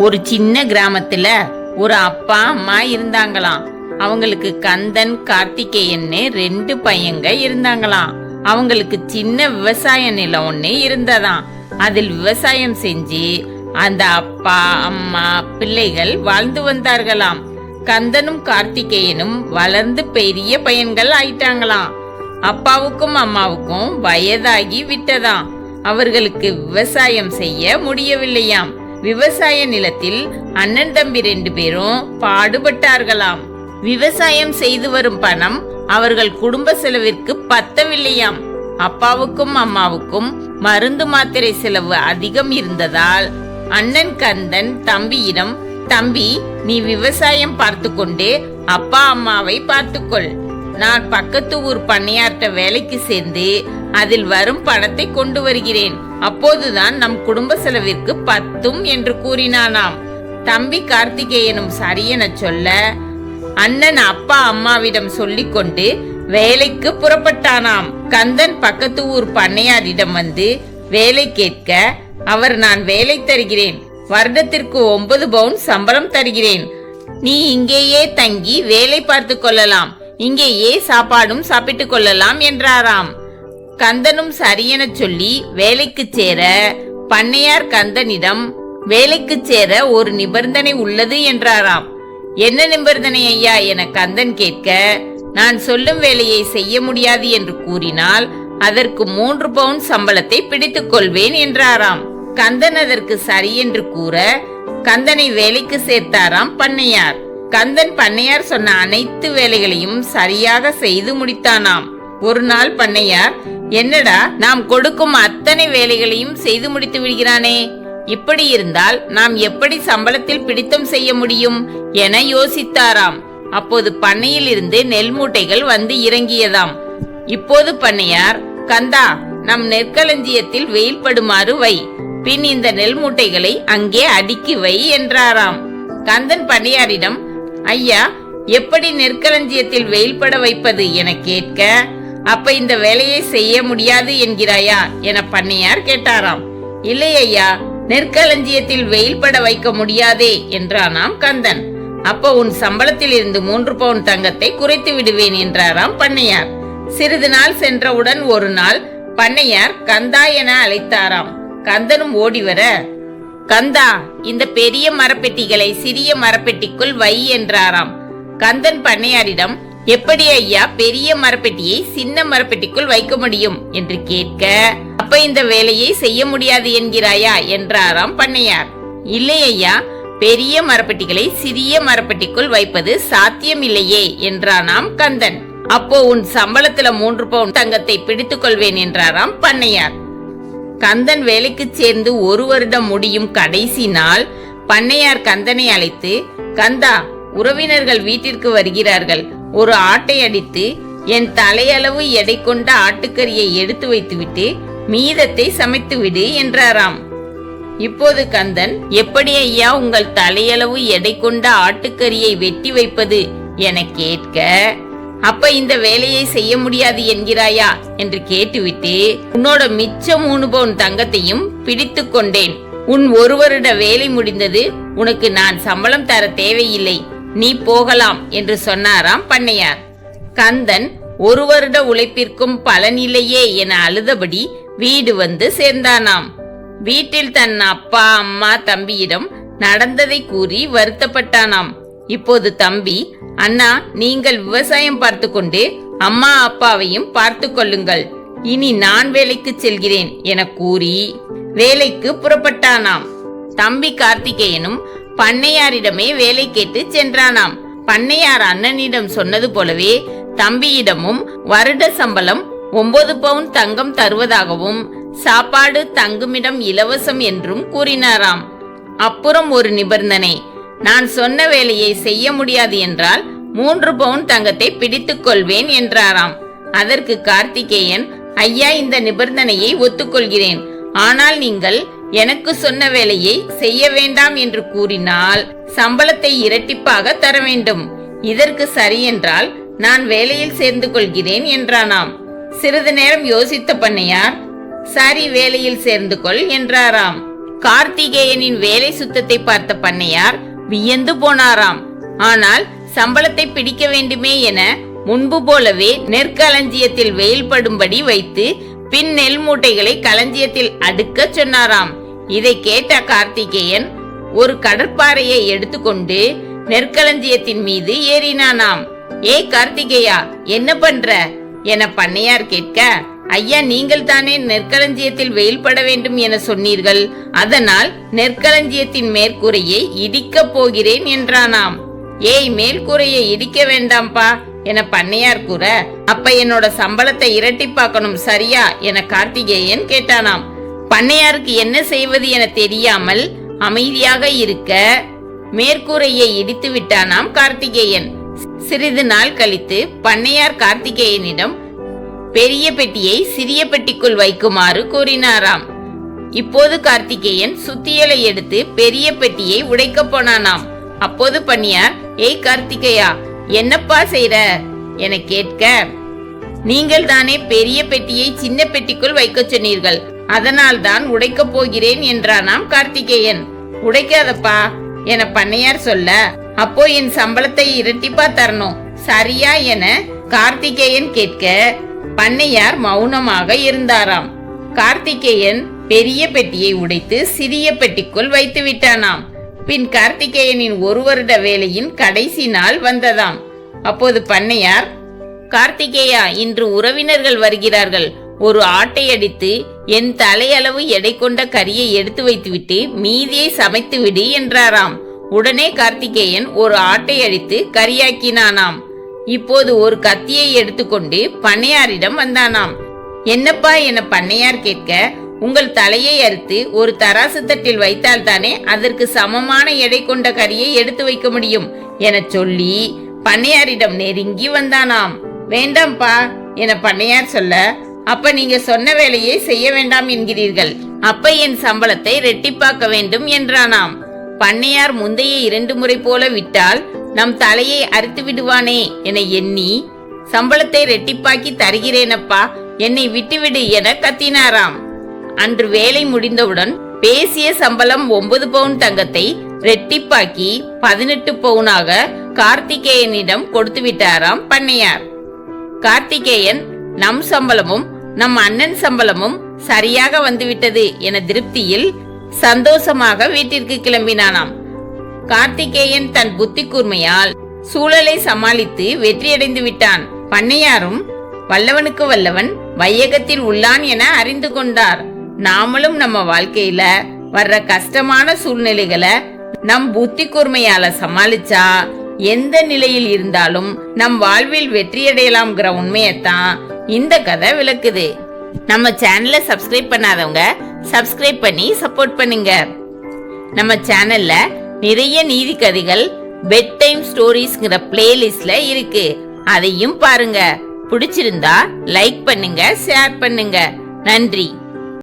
ஒரு சின்ன கிராமத்துல ஒரு அப்பா அம்மா இருந்தாங்களாம். அவங்களுக்கு கந்தன் கார்த்திகேயன்னு ரெண்டு பையங்க இருந்தாங்களாம். அவங்களுக்கு சின்ன விவசாய நிலம் ஒன்று இருந்ததாம். அதில் விவசாயம் செஞ்சு அந்த அப்பா அம்மா பிள்ளைகள் வாழ்ந்து வந்தார்களாம். கந்தனும் கார்த்திகேயனும் வளர்ந்து பெரிய பையன்கள் ஆயிட்டாங்களாம். அப்பாவுக்கும் அம்மாவுக்கும் வயதாகி விட்டதாம். அவர்களுக்கு விவசாயம் செய்ய முடியவில்லையாம். விவசாய நிலத்தில் அண்ணன் தம்பி ரெண்டு பேரும் பாடுபட்டார்களாம். விவசாயம் செய்து வரும் பணம் அவர்கள் குடும்ப செலவிற்கு பத்தவில்லையாம். அப்பாவுக்கும் அம்மாவுக்கும் மருந்து மாத்திரை செலவு அதிகம் இருந்ததால் அண்ணன் கந்தன் தம்பியிடம் தம்பி நீ விவசாயம் பார்த்து கொண்டு அப்பா அம்மாவை பார்த்துக்கொள். நான் பக்கத்து ஊர் பண்ணையார்ட்ட வேலைக்கு சேர்ந்து அதில் வரும் பணத்தை கொண்டு வருகிறேன். அப்போதுதான் நம் குடும்ப செலவிற்கு பத்தும் என்று கூறினானாம். தம்பி கார்த்திகேயனும் சரியென சொல்ல அண்ணன் அப்பா அம்மாவிடம் சொல்லிக்கொண்டு வேலைக்கு புறப்பட்டானாம். கந்தன் பக்கத்து ஊர் பண்ணையாரிடம் வந்து வேலை கேட்க அவர் நான் வேலை தருகிறேன். வருடத்திற்கு ஒன்பது பவுன் சம்பளம் தருகிறேன். நீ இங்கேயே தங்கி வேலை பார்த்து கொள்ளலாம். இங்கேயே சாப்பாடும் சாப்பிட்டுக் கொள்ளலாம் என்றாராம். கந்தனும் சரியெனச் சொல்லி வேலைக்கு சேர பண்ணையார் கந்தனிடம் வேலைக்கு சேர ஒரு நிபந்தனை உள்ளது என்றாராம். என்ன நிபந்தனை ஐயா? என கந்தன் கேட்க நான் சொல்லும் வேலையை செய்ய முடியாது என்று கூறினால் அதற்கு மூன்று பவுன் சம்பளத்தை பிடித்துக் கொள்வேன் என்றாராம். கந்தன் அதற்கு சரி என்று கூற கந்தனை வேலைக்கு சேர்த்தாராம் பண்ணையார். கந்தன் பண்ணையார் சொன்ன அனைத்து வேலைகளையும் சரியாக செய்து முடித்தானாம். ஒரு நாள் பண்ணையார் என்னடா நாம் கொடுக்கும் அத்தனை வேலைகளையும் செய்து முடித்து விடுகிறானே? இப்படி இருந்தால் நாம் எப்படி சம்பளத்தில் பிடித்தம் செய்ய முடியும் என யோசித்தாராம். அப்போது பண்ணையில் இருந்து நெல் மூட்டைகள் வந்து இறங்கியதாம். இப்போது பண்ணையார் கந்தா நம் நெற்களஞ்சியத்தில் வெயில் படுமாறு வை. பின் இந்த நெல் மூட்டைகளை அங்கே அடுக்கி வை என்றாராம். கந்தன் பண்ணையாரிடம் ஐயா எப்படி நெற்களஞ்சியத்தில் வெயில் பட வைப்பது? என கேட்க அப்ப இந்த வேலையை செய்ய முடியாது என்கிறாயா என பண்ணையார் கேட்டாராம். இல்லை ஐயா நெற்களஞ்சியத்தில் வெயில் பட வைக்க முடியாதே என்றானாம் கந்தன். அப்ப உன் சம்பளத்தில் இருந்து மூன்று பவுன் தங்கத்தை குறைத்து விடுவேன் என்றாராம் பண்ணையார். சிறிது நாள் சென்றவுடன் ஒரு நாள் பண்ணையார் கந்தா என அழைத்தாராம். கந்தனும் ஓடி வர கந்தா இந்த பெரிய மரப்பெட்டிகளை சிறிய மரப்பெட்டிக்குள் வை என்றாராம். கந்தன் பண்ணையாரிடம் எப்படி ஐயா பெரிய மரப்பெட்டியை சின்ன மரப்பெட்டிக்குள் வைக்க முடியும் என்று கேட்க அப்ப இந்த வேலையை செய்ய முடியாது என்கிறாயா என்றாராம் பண்ணையார். இல்லை ஐயா பெரிய மரப்பெட்டிகளை சிறிய மரப்பெட்டிக்குள் வைப்பது சாத்தியமில்லையே என்றானாம் கந்தன். அப்போ உன் சம்பளத்துல மூன்று பவுன் தங்கத்தை பிடித்துக் கொள்வேன் என்றாராம் பண்ணையார். கந்தன் வேலைக்கு சேர்ந்து ஒரு வருடம் முடியும் கடைசி நாள் பண்ணையார் கந்தனை அழைத்து கந்தா உறவினர்கள் வீட்டிற்கு வருகிறார்கள். ஒரு ஆட்டை அடித்து என் தலையளவு எடை கொண்ட ஆட்டுக்கறியை எடுத்து வைத்துவிட்டு மீதத்தை சமைத்து விடு என்றாராம். இப்போது கந்தன் எப்படி ஐயா உங்கள் தலையளவு எடை கொண்ட ஆட்டுக்கறியை வெட்டி வைப்பது என கேட்க அப்ப இந்த வேலையை செய்ய முடியாது என்கிறாயா? என்று கேட்டுவிட்டு உன்னோட மிச்சம் மூணு பவுன் தங்கத்தையும் பிடித்து கொண்டேன். உன் ஒருவருட வேலை முடிந்தது உனக்கு நான் சம்பளம் தர தேவையில்லை. நீ போகலாம் என்று சொன்னாராம் பண்ணையார். கந்தன் ஒரு வருட உழைப்பிற்கும் பலனில்லையே என அழுதபடி வீடு வந்து சேர்ந்தானாம். வீட்டில் தன் அப்பா அம்மா தம்பியிடம் நடந்ததை கூறி வருத்தப்பட்டானாம். இப்போது தம்பி அண்ணா நீங்கள் விவசாயம் பார்த்து கொண்டு அம்மா அப்பாவையும் பார்த்து கொள்ளுங்கள். இனி நான் வேலைக்கு செல்கிறேன் என கூறி வேலைக்கு புறப்பட்டானாம். தம்பி கார்த்திகேயனும் பண்ணையாரிடமே வேலை கேட்டு சென்றானாம். பண்ணையார் அண்ணனிடம் சொன்னது போலவே தம்பியிடமும் வருட சம்பளம் ஒன்பது பவுன் தங்கம் தருவதாகவும் சாப்பாடு தங்குமிடம் இலவசம் என்றும் கூறினாராம். அப்புறம் ஒரு நிபந்தனை நான் சொன்ன வேலையை செய்ய முடியாது என்றால் மூன்று பவுன் தங்கத்தை பிடித்துக் கொள்வேன் என்றாராம். அதற்கு கார்த்திகேயன் ஐயா இந்த நிபந்தனையை ஒத்துக்கொள்கிறேன். ஆனால் நீங்கள் எனக்கு சொன்ன வேலையை செய்ய வேண்டாம் என்று கூறினால் சம்பளத்தை இரட்டிப்பாக தர வேண்டும். இதற்கு சரியென்றால் நான் வேலையில் சேர்ந்து கொள்கிறேன் என்றானாம். சிறிது நேரம் யோசித்த பண்ணையார் சரி வேலையில் சேர்ந்து கொள் என்றாராம். கார்த்திகேயனின் வேலை சுத்தத்தை பார்த்த பண்ணையார் வியந்து போனாராம். ஆனால் சம்பளத்தை பிடிக்க வேண்டுமே என முன்பு போலவே நெற்களஞ்சியத்தில் வெயில் படும்படி வைத்து பின் நெல் மூட்டைகளை களஞ்சியத்தில் அடுக்கச் சொன்னாராம். இதை கேட்ட கார்த்திகேயன் ஒரு கடற்பாறையை எடுத்துக்கொண்டு நெற்களஞ்சியத்தின் மீது ஏறினானாம். ஏய் கார்த்திகேயா என்ன பண்ற? என பண்ணையார் கேட்க ஐயா நீங்கள் தானே நெற்களஞ்சியத்தில் வெயில் பட வேண்டும் என சொன்னீர்கள். அதனால் நெற்களஞ்சியத்தின் மேற்கூரையை இடிக்கப் போகிறேன் என்றானாம். ஏய் மேல்கூரையை இடிக்க வேண்டாம்பா என பண்ணையார் கூற அப்ப என்னோட சம்பளத்தை இரட்டிப்பாக்கணும் சரியா? என கார்த்திகேயன் கேட்டானாம். பண்ணையாருக்கு என்ன செய்வது என தெரியாமல் அமைதியாக இருக்க மேற்கூரையை இடித்து விட்டானாம் கார்த்திகேயன். சிறிது நாள் கழித்து பண்ணையார் கார்த்திகேயனிடம் பெரிய பெட்டியை சிறிய பெட்டிக்குள் வைக்குமாறு கூறினாராம். இப்போது கார்த்திகேயன் சுத்தியலை எடுத்து பெரிய பெட்டியை உடைக்கப் போனானாம். அப்போது பண்ணியார் ஏய் கார்த்திகேயா என்னப்பா செய்ற? என கேட்க நீங்கள் தானே பெரிய பெட்டியை சின்ன பெட்டிக்குள் வைக்கச் சொன்னீர்கள். அதனால் தான் உடைக்கப் போகிறேன் என்றானாம் கார்த்திகேயன். உடைக்காதப்பா என பண்ணையார் சொல்ல அப்போ என் சம்பளத்தை இரட்டிப்பா தரணும் சரியா என கார்த்திகேயன் கேட்க பண்ணையார் மௌனமாக இருந்தாராம். கார்த்திகேயன் பெரிய பெட்டியை உடைத்து சிறிய பெட்டிக்குள் வைத்து விட்டானாம். பின் கார்த்திகேயனின் ஒரு வருட வேலையின் கடைசி நாள் வந்ததாம். அப்போது பண்ணையார் கார்த்திகேயா இன்று உறவினர்கள் வருகிறார்கள் ஒரு ஆட்டை அடித்து என் தலையளவு எடை கொண்ட கரியை எடுத்து வைத்துவிட்டு மீதியை சமைத்து விடு என்றாராம். உடனே கார்த்திகேயன் ஒரு ஆட்டை அடித்து கரியாக்கினானாம். இப்போது ஒரு கத்தியை எடுத்துக்கொண்டு பண்ணையாரிடம் வந்தானாம். என்னப்பா என பண்ணையார் கேட்க உங்கள் தலையை அறுத்து ஒரு தராசு தட்டில் வைத்தால்தானே அதற்கு சமமான எடை கொண்ட கரியை எடுத்து வைக்க முடியும் எனச் சொல்லி பண்ணையாரிடம் நெருங்கி வந்தானாம். வேண்டாம்ப்பா என பண்ணையார் சொல்ல அப்ப நீங்க சொன்ன வேலையை செய்ய வேண்டாம் என்கிறீர்கள். அப்ப என் சம்பளத்தை ரெட்டிப்பாக்க வேண்டும் என்றானாம். பண்ணையார் முந்தைய இரண்டு முறை போல விட்டால் நம் தலையை அறுத்து விடுவானே என எண்ணி சம்பளத்தை ரெட்டிப்பாக்கி தருகிறேனப்பா என்னை விட்டுவிடு என கத்தினாராம். அன்று வேலை முடிந்தவுடன் பேசிய சம்பளம் ஒன்பது பவுன் தங்கத்தை ரெட்டிப்பாக்கி பதினெட்டு பவுனாக கார்த்திகேயனிடம் கொடுத்து விட்டாராம் பண்ணையார். கார்த்திகேயன் நம் சம்பளமும் நம் அண்ணன் சம்பளமும் சரியாக வந்துவிட்டது என திருப்தியில் சந்தோஷமாக வீட்டிற்கு கிளம்பினானாம். கார்த்திகேயன் தன் புத்தி கூர்மையால் சூழலை சமாளித்து வெற்றியடைந்து விட்டான். பண்ணையாரும் வல்லவனுக்கு வல்லவன் வையகத்தில் உள்ளான் என அறிந்து கொண்டார். நாமளும் நம்ம வாழ்க்கையில வர்ற கஷ்டமான சூழ்நிலைகளை நம் புத்தி கூர்மையால சமாளிச்சா எந்த நிலையில் இருந்தாலும் நம் வாழ்வில் வெற்றியடையலாம்ங்கிற உண்மையத்தான் இந்த கதை விளக்குது. நம்ம சேனலை சப்ஸ்கிரைப் பண்ணாதவங்க சப்ஸ்கிரைப் பண்ணி சப்போர்ட் பண்ணுங்க. நம்ம சேனல்ல நிறைய நீதி கதைகள் பெட் டைம் ஸ்டோரிஸ்ங்கிற பிளேலிஸ்ட்ல இருக்கு. அதையும் பாருங்க. பிடிச்சிருந்தா லைக் பண்ணுங்க ஷேர் பண்ணுங்க. நன்றி.